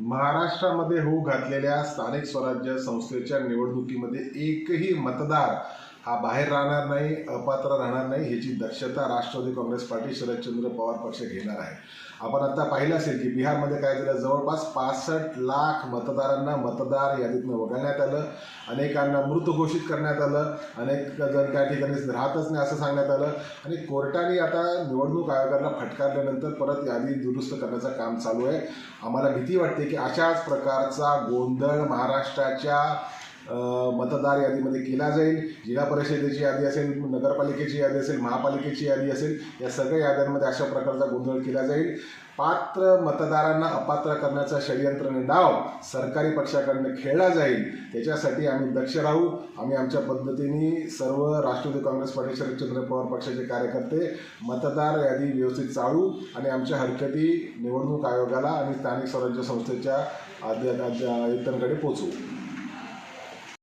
महाराष्ट्रामध्ये होऊ घातलेल्या स्थानिक स्वराज्य संस्थेच्या निवडणुकीमध्ये एकही मतदार हा बाहेर राहणार नाही अपात्र राहणार नाही ह्याची दक्षता राष्ट्रवादी काँग्रेस पार्टी शरदचंद्र पवार पक्ष घेणार आहे. आपण आता पाहिलं असेल की बिहारमध्ये काय झालं जवळपास पासष्ट लाख मतदारांना मतदार यादीतनं वगळण्यात आलं अनेकांना मृत घोषित करण्यात आलं अनेक जण त्या ठिकाणी राहतच नाही असं सांगण्यात आलं आणि कोर्टाने आता निवडणूक आयोगाला फटकारल्यानंतर परत यादी दुरुस्त करण्याचं काम चालू आहे. आम्हाला भीती वाटते की अशाच प्रकारचा गोंधळ महाराष्ट्राच्या मतदार यादीमध्ये केला जाईल जिल्हा परिषदेची यादी असेल नगरपालिकेची यादी असेल महापालिकेची यादी असेल या सगळ्या याद्यांमध्ये अशा प्रकारचा गोंधळ केला जाईल. पात्र मतदारांना अपात्र करण्याचा षडयंत्र डाव सरकारी पक्षाकडनं खेळला जाईल त्याच्यासाठी आम्ही दक्ष राहू. आम्ही आमच्या पद्धतीने सर्व राष्ट्रवादी काँग्रेस पार्टी शरदचंद्र पवार पक्षाचे कार्यकर्ते मतदार यादी व्यवस्थित चाळू आणि आमच्या हरकती निवडणूक आयोगाला आणि स्थानिक स्वराज्य संस्थेच्या आयुक्तांकडे पोचवू